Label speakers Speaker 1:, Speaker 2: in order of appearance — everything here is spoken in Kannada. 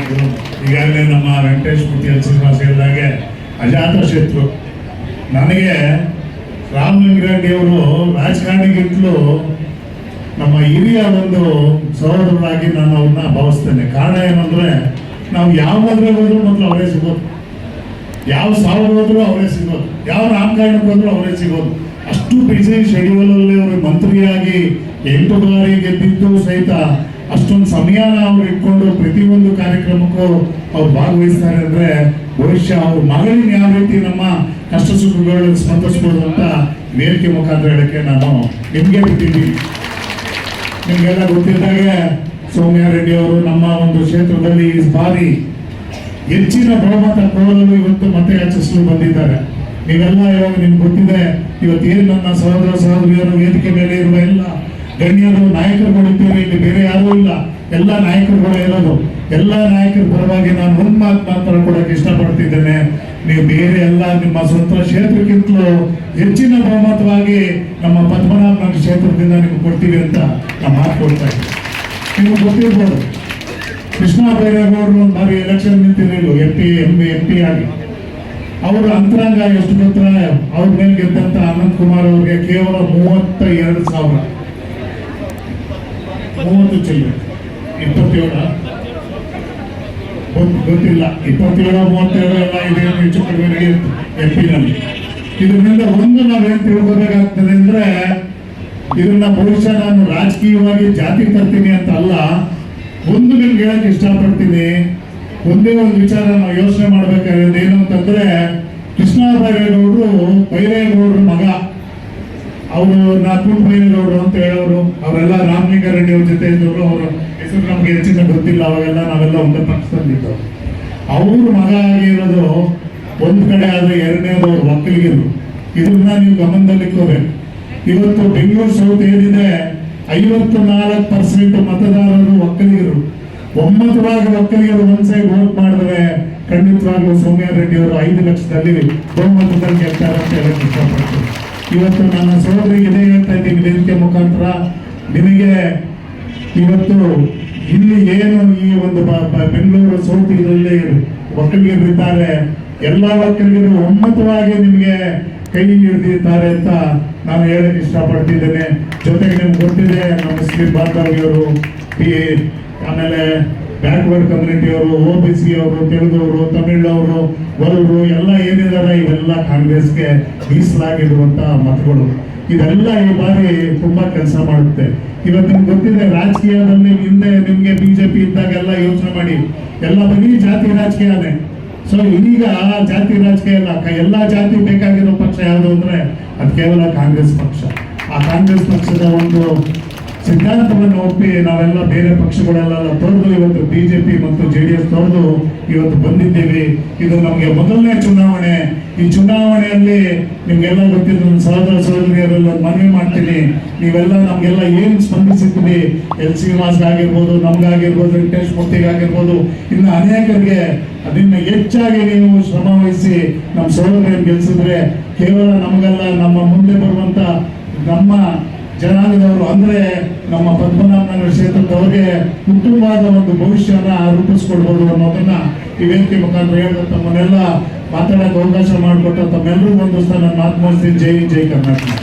Speaker 1: ನಾಯಕರು, ಈಗಾಗಲೇ ನಮ್ಮ ವೆಂಕಟೇಶ್ ಮೂರ್ತಿ ಎಲ್ ಶ್ರೀನಿವಾಸ ಹೇಳಿದಾಗೆ ಅಜಾತ ಶತ್ರು. ನನಗೆ ರಾಮಲಿಂಗಾರೆಡ್ಡಿ ಅವರು ರಾಜಕಾರಣಿಗಿಂತಲೂ ನಮ್ಮ ಹಿರಿಯ ಒಂದು ಸಹೋದರರಾಗಿ ನಾನು ಅವ್ರನ್ನ ಭಾವಿಸ್ತೇನೆ. ಕಾರಣ ಏನಂದರೆ ನಾವು ಯಾವ ಮದುವೆ ಹೋದ್ರು ಮೊದಲು ಅವರೇ ಸಿಗೋದು. ಯಾವ ಸಾವಿರ ಹೋದ್ರೂ ಅವರೇ ಸಿಗೋದು. ಯಾವ ರಾಮಕಾರಣಕ್ಕೆ ಹೋದ್ರೂ ಅವರೇ ಸಿಗೋದು. ಅಷ್ಟು ಬಿಸಿ ಶೆಡ್ಯೂಲಲ್ಲಿ ಅವರು ಮಂತ್ರಿಯಾಗಿ ಎಂಟು ಬಾರಿ ಗೆದ್ದಿದ್ದು ಸಹಿತ ಅಷ್ಟೊಂದು ಸಮಯನ ಅವ್ರು ಇಟ್ಕೊಂಡು ಪ್ರತಿಯೊಂದು ಕಾರ್ಯಕ್ರಮಕ್ಕೂ ಅವ್ರು ಭಾಗವಹಿಸ್ತಾರೆ ಅಂದ್ರೆ ಬಹುಶಃ ಅವ್ರ ಮಗಳಿನ ಯಾವ ರೀತಿ ನಮ್ಮ ಕಷ್ಟ ಸುಖಗಳು ಸ್ಪಂದಿಸ್ಬೋದು ಅಂತ ವೇದಿಕೆ ಮುಖಾಂತರ ಹೇಳಕ್ಕೆ ನಾನು ನಿಮ್ಗೆ ಬಿಟ್ಟಿದ್ದೀನಿ. ನಿಮಗೆಲ್ಲ ಗೊತ್ತಿದ್ದಾಗೆ ಸೌಮ್ಯ ರೆಡ್ಡಿ ಅವರು ನಮ್ಮ ಒಂದು ಕ್ಷೇತ್ರದಲ್ಲಿ ಈ ಬಾರಿ ಹೆಚ್ಚಿನ ಬಹುಮತ ಕೋರಲು ಇವತ್ತು ಮತ್ತೆ ಯಾಚಿಸಲು ಬಂದಿದ್ದಾರೆ. ನೀವೆಲ್ಲ ಇವಾಗ ನಿಮ್ಗೆ ಗೊತ್ತಿದೆ, ಇವತ್ತೇನು ನನ್ನ ಸಹೋದರ ಸಹೋದರಿಯರು ವೇದಿಕೆ ಮೇಲೆ ಇರುವ ಎಲ್ಲ ಗಣ್ಯರು ನಾಯಕರುಗಳಿದ್ದೇವೆ ಇಲ್ಲಿ ಬೇರೆ ಯಾರೂ ಇಲ್ಲ. ಎಲ್ಲ ನಾಯಕರುಗಳು ಇರೋದು. ಎಲ್ಲ ನಾಯಕರ ಪರವಾಗಿ ನಾನು ಒಂದು ಮಾತು ಮಾತ್ರ ಕೊಡಕ್ಕೆ ಇಷ್ಟಪಡ್ತಿದ್ದೇನೆ. ನೀವು ಬೇರೆ ಎಲ್ಲ ನಿಮ್ಮ ಸ್ವಂತ ಕ್ಷೇತ್ರಕ್ಕಿಂತಲೂ ಹೆಚ್ಚಿನ ಬಹುಮತವಾಗಿ ನಮ್ಮ ಪದ್ಮನಾಭನ ಕ್ಷೇತ್ರದಿಂದ ನಿಮ್ಗೆ ಕೊಡ್ತೀವಿ ಅಂತ ನಾನು ಮಾತು ಕೊಡ್ತಾ ಇದ್ದೀನಿ. ನೀವು ಗೊತ್ತಿರ್ಬೋದು, ಕೃಷ್ಣ ಬೈರೇಗೌಡರು ಒಂದು ಬಾರಿ election ನಿಂತಿರಲಿಲ್ಲ M P, M M P ಆಗಿ. ಅವರ ಅಂತರಂಗ ಎಷ್ಟು ಗೊತ್ತಾ ಅವ್ರ ಮೇಲೆ ಗೆದ್ದಂತ ಅನಂತ್ ಕುಮಾರ್ ಅವ್ರಿಗೆ ಕೇವಲ ಮೂವತ್ತ ಎರಡು ಸಾವಿರ. ಮೂವತ್ತು ಚಿಲ್ಲರೆ ಇಪ್ಪತ್ತೇಳ ಗೊತ್- ಗೊತ್ತಿಲ್ಲ. ಇಪ್ಪತ್ತೇಳು, ಮೂವತ್ತೇಳು ಎಲ್ಲ ಇದೆ ಹೆಚ್ಚು ಕಡಿಮೆ ನಡೆಯುತ್ತೆ ಎಂ ಪಿನಲ್ಲಿ ಇದರಿಂದ ಒಂದು ನಾವೇನು ತಿಳ್ಕೋಬೇಕಾಗ್ತದೆ ಅಂದ್ರೆ, ಇದನ್ನ ಬಹುಶಃ ನಾನು ರಾಜಕೀಯವಾಗಿ ಜಾತಿ ತರ್ತೀನಿ ಅಂತ ಅಲ್ಲ, ಒಂದು ನಿಮ್ಗೆ ಹೇಳಕ್ ಇಷ್ಟಪಡ್ತೀನಿ. ಒಂದೇ ಒಂದು ವಿಚಾರ ನಾವು ಯೋಚನೆ ಮಾಡ್ಬೇಕಾಗಿರೋದು ಏನು ಅಂತಂದ್ರೆ, ಕೃಷ್ಣ ಬೈರೇಗೌಡರು ಬೈರೇಗೌಡರ ಮಗ. ಅವರು ನಾಲ್ಕು ಬೈರೇಗೌಡರು ಅಂತ ಹೇಳೋರು, ಅವರೆಲ್ಲ ರಾಮಲಿಂಗಾರೆಡ್ಡಿ ಅವ್ರ ಜೊತೆ ಇದ್ದವರು, ಅವರ ಹೆಸರು ನಮ್ಗೆ ಹೆಚ್ಚಿನ ಗೊತ್ತಿಲ್ಲ ಅವಾಗೆಲ್ಲ ನಾವೆಲ್ಲ ಒಂದೇ ಪಕ್ಷದಲ್ಲಿದ್ದವು ಅವ್ರ ಮಗ ಆಗಿರೋದು ಒಂದ್ ಕಡೆ ಆದ್ರೆ ಎರಡನೇದು ಅವ್ರ ಒಕ್ಕಲಿಗರು ಇದನ್ನ ನೀವು ಗಮನದಲ್ಲಿಕ್ಕೋಬೇಕು ಇವತ್ತು ಬೆಂಗಳೂರು ಸೌತ್ ಏನಿದೆ ಐವತ್ತು ನಾಲ್ಕು ಪರ್ಸೆಂಟ್ ಮತದಾರರು ಒಕ್ಕಲಿಗರು ಒಮ್ಮತವಾಗಿ ಒಕ್ಕಲಿಗರು ಒಂದ್ ಸೈಡ್ ವೋಟ್ ಮಾಡಿದ್ರೆ ಖಂಡಿತವಾಗ್ಲೂ ಸೋಮ್ಯಾ ರೆಡ್ಡಿ ಅವರು ಐದು ಲಕ್ಷದಲ್ಲಿ ಬಹುಮತದಲ್ಲಿ ಗೆಲ್ತಾರೆ ಅಂತ ಹೇಳಕ್ ಇಷ್ಟಪಡ್ತೀನಿ. ಇವತ್ತು ನನ್ನ ಸಹೋದರಿಗೆ ಇದೇ ಹೇಳ್ತಾ ಇದ್ದೀನಿ ವೇದಿಕೆ ಮುಖಾಂತರ ನಿಮಗೆ ಇವತ್ತು ಇಲ್ಲಿ ಏನು ಈ ಒಂದು ಬೆಂಗಳೂರು ಸೌತ್ ಇದರಲ್ಲಿ ಒಕ್ಕಲಿಗರು ಇದ್ದಾರೆ, ಎಲ್ಲ ಒಕ್ಕಲಿಗರು ಒಮ್ಮತವಾಗಿ ನಿಮಗೆ ಕೈ ಹಿಡಿದಿದ್ದಾರೆ ಅಂತ ನಾನು ಹೇಳಕ್ ಇಷ್ಟಪಡ್ತಿದ್ದೇನೆ. ಜೊತೆಗೆ ನಿಮ್ಗೆ ಗೊತ್ತಿದೆ, ನಮ್ಮ ಶ್ರೀ ಬಾಂಧವ್ಯವರು ಆಮೇಲೆ ಬ್ಯಾಕ್ವರ್ಡ್ ಕಮ್ಯುನಿಟಿ ಅವರು ಒ ಬಿ ಸಿ ಅವರು, ತೆಲುಗವರು, ತಮಿಳವರು ಬರೋರು ಎಲ್ಲ ಏನಿದ್ದಾರೆ ಇವೆಲ್ಲ ಕಾಂಗ್ರೆಸ್ಗೆ ಅಂತ ಮತಗಳು. ಇದೆಲ್ಲ ಈ ಬಾರಿ ತುಂಬಾ ಕೆಲಸ ಮಾಡುತ್ತೆ. ಇವತ್ತು ನಿಮ್ಗೆ ಗೊತ್ತಿದೆ, ರಾಜಕೀಯದಲ್ಲಿ ಹಿಂದೆ ನಿಮ್ಗೆ ಬಿಜೆಪಿ ಇದ್ದಾಗೆಲ್ಲ ಯೋಚನೆ ಮಾಡಿ. ಎಲ್ಲ ಬರೀ ಜಾತಿ ರಾಜಕೀಯನೇ. ಸೊ ಈಗ ಜಾತಿ ರಾಜಕೀಯ ಅಲ್ಲ, ಕ- ಎಲ್ಲ ಜಾತಿ ಬೇಕಾಗಿರೋ ಪಕ್ಷ ಯಾವುದು ಅಂದ್ರೆ, ಅದು ಕೇವಲ ಕಾಂಗ್ರೆಸ್ ಪಕ್ಷ. ಆ ಕಾಂಗ್ರೆಸ್ ಪಕ್ಷದ ಒಂದು ಸಿದ್ಧಾಂತವನ್ನು ಒಪ್ಪಿ ನಾವೆಲ್ಲ ಬೇರೆ ಪಕ್ಷಗಳೆಲ್ಲ ತೊರೆದು ಇವತ್ತು ಬಿಜೆಪಿ ಮತ್ತು ಜೆ ಡಿ ಎಸ್ ತೊರೆದು ಇವತ್ತು ಬಂದಿದ್ದೀವಿ. ಇದು ನಮಗೆ ಮೊದಲನೇ ಚುನಾವಣೆ. ಈ ಚುನಾವಣೆಯಲ್ಲಿ ನಿಮ್ಗೆಲ್ಲ ಗೊತ್ತಿದ್ದು ಸಹೋದರ ಸಹೋದರಿಯರೆಲ್ಲ ಮನವಿ ಮಾಡ್ತೀನಿ. ನೀವೆಲ್ಲ ನಮ್ಗೆಲ್ಲ ಏನ್ ಸ್ಪಂದಿಸಿದ್ವಿ ಎಲ್ ಶ್ರೀನಿವಾಸ್ ಆಗಿರ್ಬೋದು ನಮ್ಗಾಗಿರ್ಬೋದು ವೆಂಕಟೇಶ್ ಮೂರ್ತಿಗಾಗಿರ್ಬೋದು ಇನ್ನು ಅನೇಕರಿಗೆ ಅದನ್ನ ಹೆಚ್ಚಾಗಿ ನೀವು ಶ್ರಮ ವಹಿಸಿ ನಮ್ಮ ಸಹೋದರಿಯನ್ನು ಗೆಲ್ಸಿದ್ರೆ ಕೇವಲ ನಮಗೆಲ್ಲ, ನಮ್ಮ ಮುಂದೆ ಬರುವಂತ ನಮ್ಮ ಜನಾಂಗದವರು ಅಂದ್ರೆ ನಮ್ಮ ಪದ್ಮನಾಭನಗರ ಕ್ಷೇತ್ರದವರಿಗೆ ಉತ್ತಮವಾದ ಒಂದು ಭವಿಷ್ಯನ ರೂಪಿಸ್ಕೊಳ್ಬಹುದು ಅನ್ನೋದನ್ನ ಈ ವೇದಿಕೆ ಮುಖಾಂತರ ಹೇಳಿದ ತಮ್ಮನ್ನೆಲ್ಲ ಮಾತಾಡಕ್ಕೆ ಅವಕಾಶ ಮಾಡಿಕೊಟ್ಟ ತಮ್ಮೆಲ್ಲರೂ ಒಂದು ಸ್ಥಾನ. ಮುಗಿಸ್ತೀನಿ ಜೈ ಜೈ ಕರ್ನಾಟಕ.